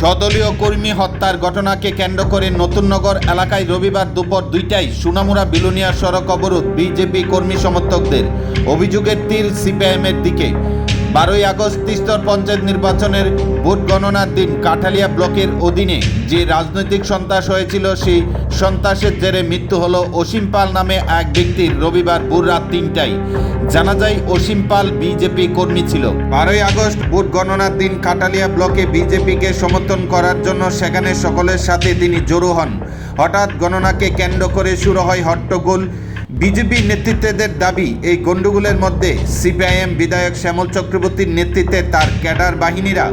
সদলীয় কর্মী হত্যার ঘটনাকে কেন্দ্র করে নতুননগর এলাকায় রবিবার দুপুর দুইটায় সুনামুরা বিলুনিয়া সড়ক অবরোধ বিজেপি কর্মী সমর্থকদের। অভিযোগের তীর সিপিআইএমের দিকে। বারোই আগস্ট তিস্তর পঞ্চায়েত নির্বাচনের ভোট গণনার দিন কাঠালিয়া ব্লকের অধীনে যে রাজনৈতিক সন্ত্রাস হয়েছিল, সেই সন্ত্রাসের জেরে মৃত্যু হল অসীম পাল নামে এক ব্যক্তির রবিবার ভোর রাত তিনটায় জানা যায়, অসীম পাল বিজেপি কর্মী ছিল। বারোই আগস্ট ভোট গণনার দিন কাটালিয়া ব্লকে বিজেপিকে সমর্থন করার জন্য সেখানে সকলের সাথে তিনি জড়ো হন। হঠাৎ গণনাকে কেন্দ্র করে শুরু হয় হট্টগোল। বিজেপি নেতৃত্বদের দাবি, এই গন্ডগোলের মধ্যে সিপিআইএম বিধায়ক শ্যামল চক্রবর্তীর নেতৃত্বে তার ক্যাডার বাহিনীরা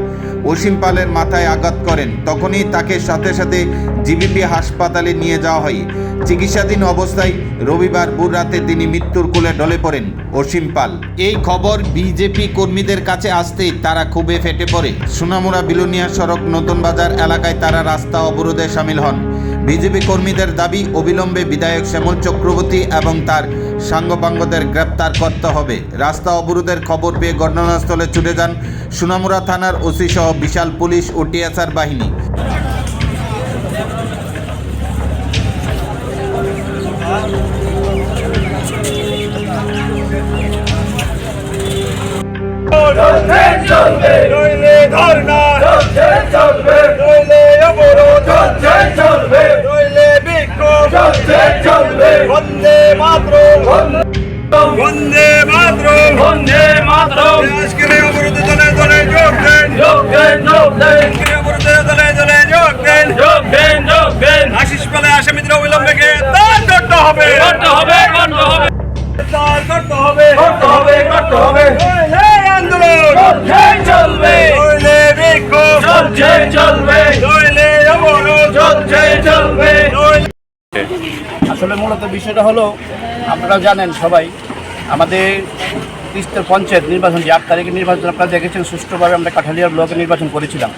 অসীম পালের মাথায় আঘাত করেন। তখনই তাকে সাথে সাথে জিবিপি হাসপাতালে নিয়ে যাওয়া হয়। চিকিৎসাধীন অবস্থায় রবিবার ভোর রাতে তিনি মৃত্যুর কোলে ঢলে পড়েন অসীম পাল। এই খবর বিজেপি কর্মীদের কাছে আসতেই তারা খুবই ফেটে পড়ে। সোনামুড়া, বিলুনিয়া সড়ক, নতুন বাজার এলাকায় তারা রাস্তা অবরোধে সামিল হন। বিজেপি কর্মীদের দাবি অবিলম্বে বিধায়ক শ্যামল চক্রবর্তী এবং তার সাঙ্গপাঙ্গদের গ্রেপ্তার করতে হবে রাস্তা অবরোধের খবর পেয়ে ঘটনাস্থলে ছুটে যান সুনামুরা থানার ওসি সহ বিশাল পুলিশ ও টিএসআর বাহিনী ধর্ণা বন্দে মাতরম। বন্দে মাতরম। আজকের এই অবরোধে দলে দলে যোগ দেন। যোগ দেন যোগ দেন। অবরোধে দলে দলে যোগ দেন। যোগ দেন যোগ দেন। আশিস পালে আসামিদের অবিলম্বে গ্রেফতার করতে হবে। করতে হবে করতে হবে। গ্রেফতার করতে হবে। করতে হবে করতে হবে। আন্দোলন। চলছে চলবে। নইলে বিক্ষোভ। চলছে চলবে। নইলে অবরোধ। চলছে চলবে। নইলে আসলে মূলত বিষয়টা হলো আপনারা জানেন সবাই আমাদের তিস্তর পঞ্চায়েত নির্বাচন যে আট তারিখের নির্বাচন আপনারা দেখেছেন, সুষ্ঠুভাবে আমরা কাঠালিয়া ব্লকে নির্বাচন করেছিলাম।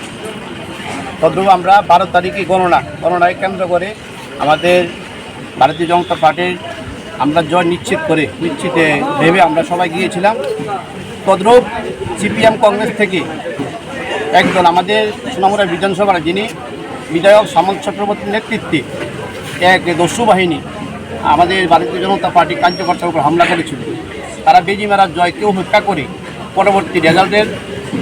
তদ্রুপ আমরা বারো তারিখে গণনা, গণনায় কেন্দ্র করে আমাদের ভারতীয় জনতা পার্টির আমরা জয় নিশ্চিত করে, নিশ্চিতে ভেবে আমরা সবাই গিয়েছিলাম। তদ্রুপ সিপিএম কংগ্রেস থেকে একজন আমাদের সোনামুড়া বিধানসভার যিনি বিধায়ক সামন্ত চক্রবর্তীর নেতৃত্বে এক দস্যু বাহিনী আমাদের ভারতীয় জনতা পার্টি কার্যকর্তার উপর হামলা করেছিল। তারা বেজি মারার জয়কে উপেক্ষা করে পরবর্তী রেজাল্টের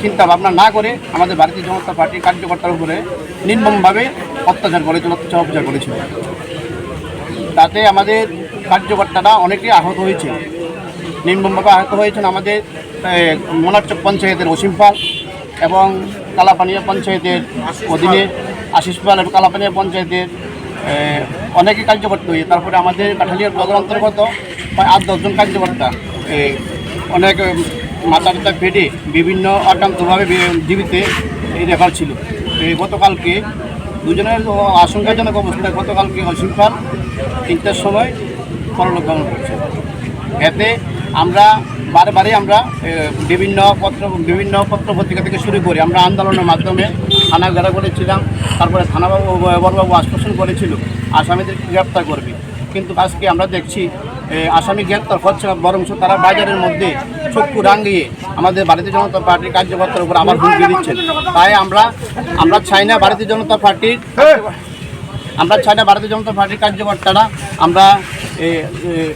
চিন্তা ভাবনা না করে আমাদের ভারতীয় জনতা পার্টির কার্যকর্তার উপরে নির্মমভাবে অত্যাচার করেছিল অত্যাচার অপচার করেছিল। তাতে আমাদের কার্যকর্তারা অনেকে আহত হয়েছে নির্মমভাবে আহত হয়েছেন আমাদের মোনারচক পঞ্চায়েতের অসীম পাল এবং কালাপানিয়া পঞ্চায়েতের অধীনে আশিস পাল এবং কালাপানিয়া পঞ্চায়েতের অনেকে কার্যকর্তা হয়ে, তারপরে আমাদের কাঠালিয়ার ব্লকের অন্তর্গত প্রায় আট, দশজন কার্যকর্তা অনেক মাথা টাথা ফেটে বিভিন্ন আক্রান্তভাবে জীবিতে এই রেফার ছিল। গতকালকে দুজনের আশঙ্কাজনক অবস্থায় গতকালকে অসীম পাল তিনটার সময় পরলোক গমন করছে এতে আমরা বারবারই আমরা বিভিন্ন পত্র বিভিন্ন পত্র পত্রিকা থেকে শুরু করে আমরা আন্দোলনের মাধ্যমে থানা ঘেরা করেছিলাম, তারপরে থানাবাবু বড়বাবু আশ্বাসন করেছিল। আসামিদেরকে গ্রেপ্তার করবে। কিন্তু আজকে আমরা দেখছি আসামি গ্রেপ্তার হচ্ছে না বরঞ্চ তারা বাজারের মধ্যে চক্ষু রাঙ্গিয়ে আমাদের ভারতীয় জনতা পার্টির কার্যকর্তার উপর আবার হুমকি দিচ্ছেন। তাই আমরা আমরা চাই না ভারতীয় জনতা পার্টির, আমরা চাই না ভারতীয় জনতা পার্টির কার্যকর্তারা আমরা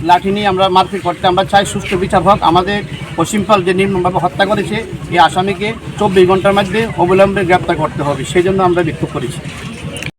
লাঠি নিয়ে আমরা মারপিট করতে, আমরা চাই সুষ্ঠু বিচার হোক। আমাদের পশ্চিমপাল যে নির্মমভাবে হত্যা করেছে, এই আসামিকে চব্বিশ ঘণ্টার মধ্যে অবিলম্বে গ্রেপ্তার করতে হবে। সেই জন্য আমরা বিক্ষোভ করেছি।